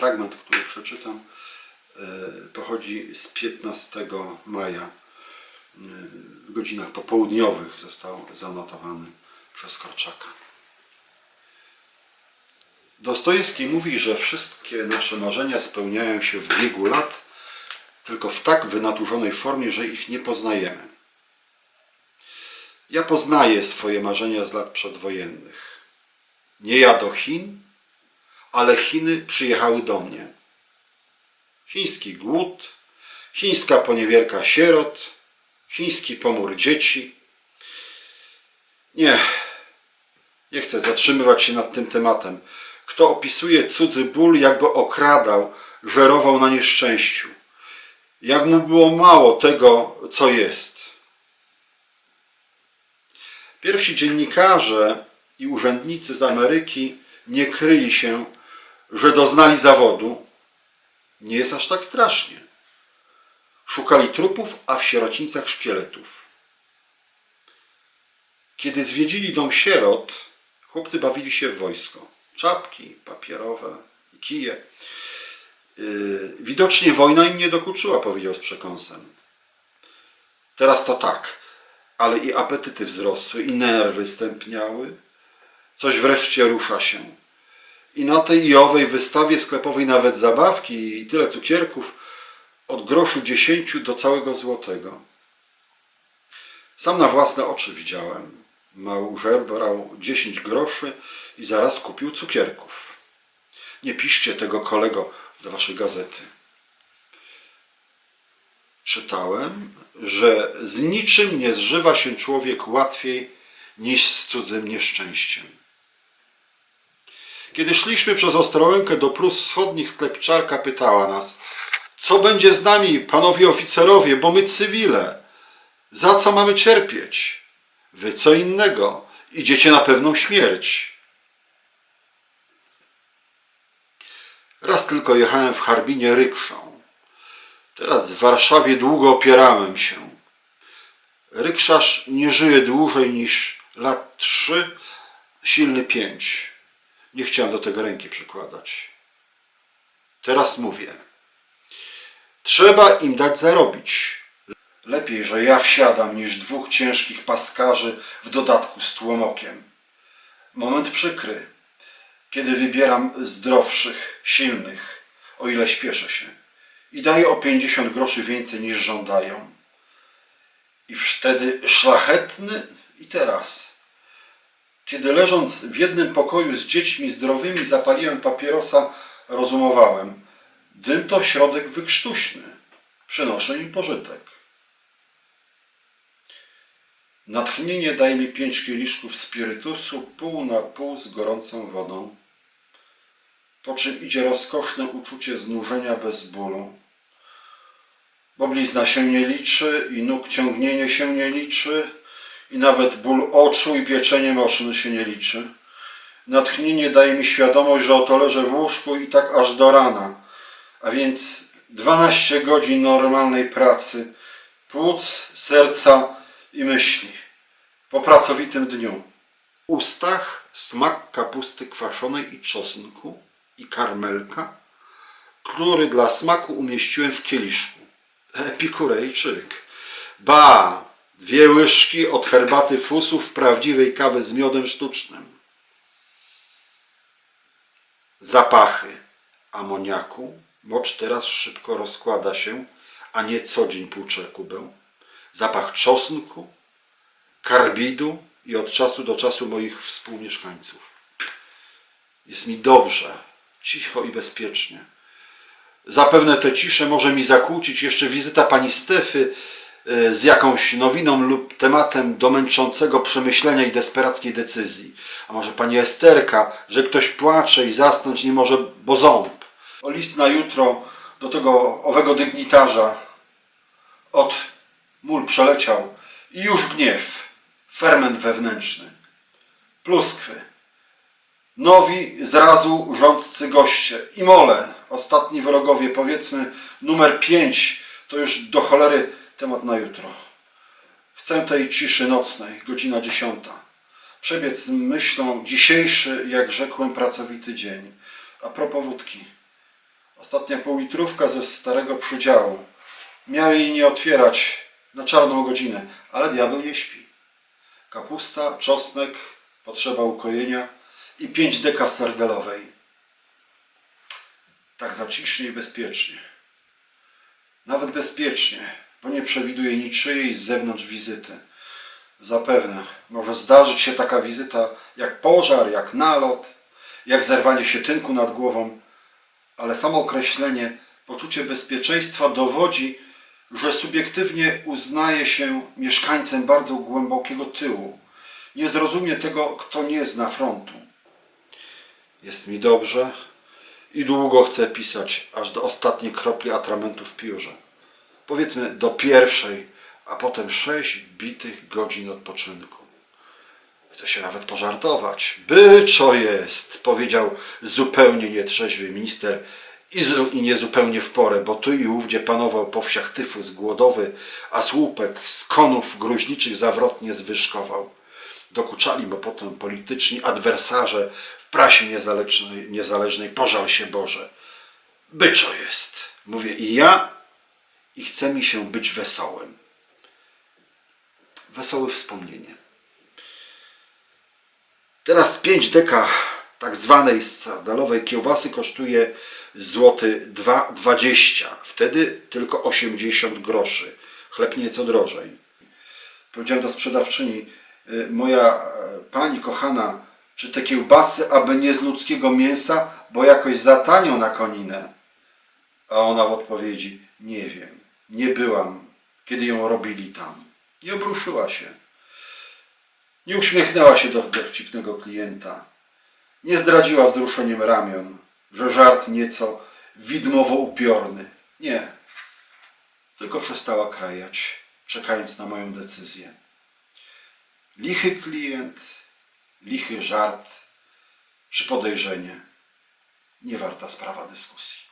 fragment, który przeczytam, e, pochodzi z 15 maja. E, W godzinach popołudniowych został zanotowany przez Korczaka. Dostojewski mówi, że wszystkie nasze marzenia spełniają się w biegu lat, tylko w tak wynaturzonej formie, że ich nie poznajemy. Ja poznaję swoje marzenia z lat przedwojennych. Nie ja do Chin, ale Chiny przyjechały do mnie. Chiński głód, chińska poniewierka sierot, chiński pomór dzieci. Nie, nie chcę zatrzymywać się nad tym tematem. Kto opisuje cudzy ból, jakby okradał, żerował na nieszczęściu. Jak mu było mało tego, co jest. Pierwsi dziennikarze i urzędnicy z Ameryki nie kryli się, że doznali zawodu. Nie jest aż tak strasznie. Szukali trupów, a w sierocińcach szkieletów. Kiedy zwiedzili dom sierot, chłopcy bawili się w wojsko. Czapki papierowe i kije. Yy, widocznie wojna im nie dokuczyła, powiedział z przekąsem. Teraz to tak, ale i apetyty wzrosły, i nerwy stępniały. Coś wreszcie rusza się. I na tej i owej wystawie sklepowej nawet zabawki i tyle cukierków od groszu dziesięciu do całego złotego. Sam na własne oczy widziałem. Małżer brał 10 groszy i zaraz kupił cukierków. Nie piszcie tego kolego do waszej gazety. Czytałem, że z niczym nie zżywa się człowiek łatwiej niż z cudzym nieszczęściem. Kiedy szliśmy przez Ostrołękę do Prus Wschodnich, sklepczarka pytała nas, co będzie z nami, panowie oficerowie, bo my cywile. Za co mamy cierpieć? Wy co innego. Idziecie na pewną śmierć. Raz tylko jechałem w Harbinie rykszą. Teraz w Warszawie długo opierałem się. Rykszarz nie żyje dłużej niż lat trzy, silny pięć. Nie chciałem do tego ręki przykładać. Teraz mówię. Trzeba im dać zarobić. Lepiej, że ja wsiadam, niż dwóch ciężkich paskarzy w dodatku z tłomokiem. Moment przykry, kiedy wybieram zdrowszych, silnych, o ile śpieszę się i daję o 50 groszy więcej niż żądają. I wtedy szlachetny i teraz. Kiedy leżąc w jednym pokoju z dziećmi zdrowymi zapaliłem papierosa, rozumowałem. Dym to środek wykrztuśny. Przynoszę im pożytek. Natchnienie daj mi pięć kieliszków spirytusu, pół na pół z gorącą wodą. Po czym idzie rozkoszne uczucie znużenia bez bólu. Bo blizna się nie liczy i nóg ciągnienie się nie liczy i nawet ból oczu i pieczenie moczne się nie liczy. Natchnienie daje mi świadomość, że oto leżę w łóżku i tak aż do rana, a więc 12 godzin normalnej pracy, płuc, serca i myśli po pracowitym dniu. Ustach smak kapusty kwaszonej i czosnku i karmelka, który dla smaku umieściłem w kieliszku. Epikurejczyk. Ba! Dwie łyżki od herbaty fusów prawdziwej kawy z miodem sztucznym. Zapachy amoniaku. Mocz teraz szybko rozkłada się, a nie co dzień płucze Kubę. Zapach czosnku, karbidu i od czasu do czasu moich współmieszkańców. Jest mi dobrze, cicho i bezpiecznie. Zapewne tę ciszę może mi zakłócić jeszcze wizyta pani Stefy e, z jakąś nowiną lub tematem do męczącego przemyślenia i desperackiej decyzji. A może pani Esterka, że ktoś płacze i zasnąć nie może, bo ząb. O list na jutro do tego owego dygnitarza. Od mól przeleciał i już gniew, ferment wewnętrzny, pluskwy, nowi zrazu rządcy goście i mole, ostatni wrogowie, powiedzmy numer 5, to już do cholery temat na jutro. Chcę tej ciszy nocnej, godzina dziesiąta. Przebiec myślą dzisiejszy, jak rzekłem, pracowity dzień. A propos wódki. Ostatnia półlitrówka ze starego przydziału. Miał jej nie otwierać na czarną godzinę, ale diabeł nie śpi. Kapusta, czosnek, potrzeba ukojenia i pięć deka serdelowej. Tak zacisznie i bezpiecznie. Nawet bezpiecznie, bo nie przewiduje niczyjej z zewnątrz wizyty. Zapewne może zdarzyć się taka wizyta jak pożar, jak nalot, jak zerwanie się tynku nad głową, ale samo określenie poczucie bezpieczeństwa dowodzi, że subiektywnie uznaje się mieszkańcem bardzo głębokiego tyłu. Nie zrozumie tego, kto nie zna frontu. Jest mi dobrze i długo chcę pisać, aż do ostatniej kropli atramentu w piórze. Powiedzmy do pierwszej, a potem sześć bitych godzin odpoczynku. Chce się nawet pożartować. Byczo jest, powiedział zupełnie nietrzeźwy minister i, zu, i niezupełnie w porę, bo tu i ówdzie panował po wsiach tyfus głodowy, a słupek z konów gruźliczych zawrotnie zwyżkował. Dokuczali mu potem polityczni adwersarze w prasie niezależnej, niezależnej pożal się Boże. Byczo jest, mówię i ja, i chce mi się być wesołym. Wesołe wspomnienie. Teraz 5 deka tak zwanej sardalowej kiełbasy kosztuje złoty 2,20. Wtedy tylko 80 groszy. Chleb nieco drożej. Powiedziałem do sprzedawczyni, y, moja e, pani kochana, czy te kiełbasy, aby nie z ludzkiego mięsa, bo jakoś za tanio na koninę. A ona w odpowiedzi, nie wiem, nie byłam, kiedy ją robili tam. Nie obruszyła się. Nie uśmiechnęła się do dowcipnego klienta. Nie zdradziła wzruszeniem ramion, że żart nieco widmowo upiorny. Nie. Tylko przestała krajać, czekając na moją decyzję. Lichy klient, lichy żart czy podejrzenie. Nie warta sprawa dyskusji.